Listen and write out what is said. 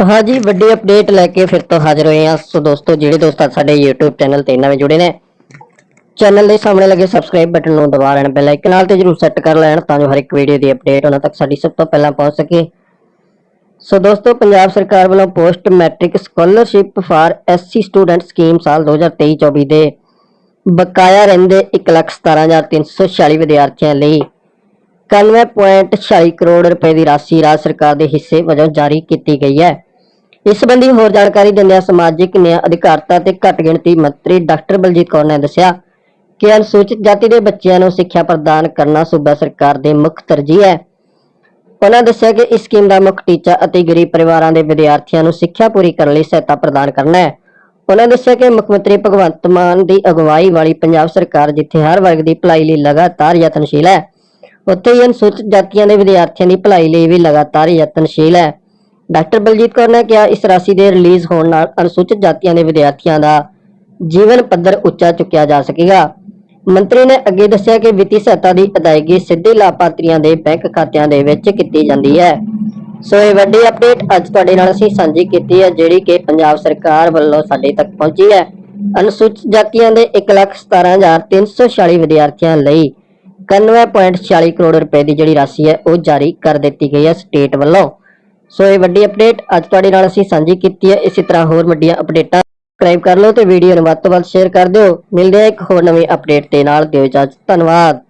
ਹਾਂਜੀ, ਵੱਡੀ ਅਪਡੇਟ ਲੈ ਕੇ ਫਿਰ ਤੋਂ ਹਾਜ਼ਰ ਹੋਏ ਹਾਂ। ਸੋ ਦੋਸਤੋ, ਜਿਹੜੇ ਦੋਸਤ ਸਾਡੇ YouTube ਚੈਨਲ ਤੇ ਨਵੇਂ ਜੁੜੇ ਨੇ ਚੈਨਲ ਦੇ ਸਾਹਮਣੇ ਲੱਗੇ ਸਬਸਕ੍ਰਾਈਬ ਬਟਨ ਨੂੰ ਦਬਾ ਲੈਣ ਬੈਲ ਆਈਕਨ ਨਾਲ ਤੇ ਜਰੂਰ ਸੈੱਟ ਕਰ ਲੈਣ ਤਾਂ ਜੋ ਹਰ ਇੱਕ ਵੀਡੀਓ ਦੀ ਅਪਡੇਟ ਉਹਨਾਂ ਤੱਕ ਸਾਡੀ ਸਭ ਤੋਂ ਪਹਿਲਾਂ ਪਹੁੰਚ ਸਕੇ। ਸੋ ਦੋਸਤੋ, ਪੰਜਾਬ ਸਰਕਾਰ ਵੱਲੋਂ post matric scholarship for SC student scheme ਸਾਲ 2023-24 ਦੇ ਬਕਾਇਆ ਰਹਿੰਦੇ 117346 ਵਿਦਿਆਰਥੀਆਂ ਲਈ 91.46 ਕਰੋੜ ਰੁਪਏ ਦੀ ਰਾਸ਼ੀ ਰਾਜ ਸਰਕਾਰ ਦੇ ਹਿੱਸੇ ਵਜੋਂ ਜਾਰੀ ਕੀਤੀ ਗਈ ਹੈ। ਇਸ ਸੰਬੰਧੀ ਹੋਰ ਜਾਣਕਾਰੀ ਦਿੰਦਿਆਂ ਸਮਾਜਿਕ ਨਿਆਂ ਅਧਿਕਾਰਤਾ ਤੇ ਘੱਟ ਗਿਣਤੀ ਮੰਤਰੀ ਡਾਕਟਰ ਬਲਜੀਤ ਕੌਰ ਨੇ ਦੱਸਿਆ ਕਿ ਅਨੁਸੂਚਿਤ ਜਾਤੀ ਦੇ ਬੱਚਿਆਂ ਨੂੰ ਸਿੱਖਿਆ ਪ੍ਰਦਾਨ ਕਰਨਾ ਸੂਬਾ ਸਰਕਾਰ ਦੀ ਮੁੱਖ ਤਰਜੀਹ ਹੈ। ਉਹਨਾਂ ਦੱਸਿਆ ਕਿ ਇਸ ਸਕੀਮ ਦਾ ਮੁੱਖ ਟੀਚਾ ਅਤੇ ਗਰੀਬ ਪਰਿਵਾਰਾਂ ਦੇ ਵਿਦਿਆਰਥੀਆਂ ਨੂੰ ਸਿੱਖਿਆ ਪੂਰੀ ਕਰਨ ਲਈ ਸਹਾਇਤਾ ਪ੍ਰਦਾਨ ਕਰਨਾ ਹੈ। ਉਹਨਾਂ ਦੱਸਿਆ ਕਿ ਮੁੱਖ ਮੰਤਰੀ ਭਗਵੰਤ ਮਾਨ ਦੀ ਅਗਵਾਈ ਵਾਲੀ ਪੰਜਾਬ ਸਰਕਾਰ ਜਿੱਥੇ ਹਰ ਵਰਗ ਦੀ ਭਲਾਈ ਲਈ ਲਗਾਤਾਰ ਯਤਨਸ਼ੀਲ ਹੈ, ਉੱਥੇ ਹੀ ਅਨੁਸੂਚਿਤ ਜਾਤੀਆਂ ਦੇ ਵਿਦਿਆਰਥੀਆਂ ਦੀ ਭਲਾਈ ਲਈ ਵੀ ਲਗਾਤਾਰ ਯਤਨਸ਼ੀਲ ਹੈ। ਡਾਕਟਰ ਬਲਜੀਤ ਕੌਰ ਨੇ ਕਿਹਾ, ਇਸ ਰਾਸ਼ੀ ਦੇ ਰਿਲੀਜ਼ ਹੋਣ ਨਾਲ ਅਨੁਸੂਚਿਤ ਜਾਤੀਆਂ ਦੇ ਵਿਦਿਆਰਥੀਆਂ ਦਾ ਜੀਵਨ ਪੱਧਰ ਉੱਚਾ ਚੁੱਕਿਆ ਜਾ ਸਕੇਗਾ। ਮੰਤਰੀ ਨੇ ਅੱਗੇ ਦੱਸਿਆ ਕਿ ਵਿੱਤੀ ਸਹਾਇਤਾ ਦੀ ਅਦਾਇਗੀ ਸਿੱਧੇ ਲਾਭਪਾਤਰੀਆਂ ਦੇ ਬੈਂਕ ਖਾਤਿਆਂ ਦੇ ਵਿੱਚ ਕੀਤੀ ਜਾਂਦੀ ਹੈ। ਸੋ ਇਹ ਵੱਡੀ ਅਪਡੇਟ ਅੱਜ ਤੁਹਾਡੇ ਨਾਲ ਅਸੀਂ ਸਾਂਝੀ ਕੀਤੀ ਹੈ, ਜਿਹੜੀ ਕਿ ਪੰਜਾਬ ਸਰਕਾਰ ਵੱਲੋਂ ਸਾਡੇ ਤੱਕ ਪਹੁੰਚੀ ਹੈ। ਅਨੁਸੂਚਿਤ ਜਾਤੀਆਂ ਦੇ 117346 ਵਿਦਿਆਰਥੀਆਂ ਲਈ 91.46 ਕਰੋੜ ਰੁਪਏ ਦੀ ਜਿਹੜੀ ਰਾਸ਼ੀ ਹੈ, ਉਹ ਜਾਰੀ ਕਰ ਦਿੱਤੀ ਗਈ ਹੈ ਸਟੇਟ ਵੱਲੋਂ। ਸੋ ਇਹ ਵੱਡੀ ਅਪਡੇਟ ਅੱਜ ਤੁਹਾਡੇ ਨਾਲ ਅਸੀਂ ਸਾਂਝੀ ਕੀਤੀ ਹੈ। ਇਸੇ ਤਰ੍ਹਾਂ ਹੋਰ ਵੱਡੀਆਂ ਅਪਡੇਟਾਂ ਸਬਸਕ੍ਰਾਈਬ ਕਰ ਲਓ ਤੇ ਵੀਡੀਓ ਨੂੰ ਵੱਧ ਤੋਂ ਵੱਧ ਸ਼ੇਅਰ ਕਰ ਦਿਓ। ਮਿਲਦੇ ਹਾਂ ਇੱਕ ਹੋਰ ਨਵੀਂ ਅਪਡੇਟ ਦੇ ਨਾਲ। ਦਿਓ ਇਜਾਜ਼ਤ। ਧੰਨਵਾਦ।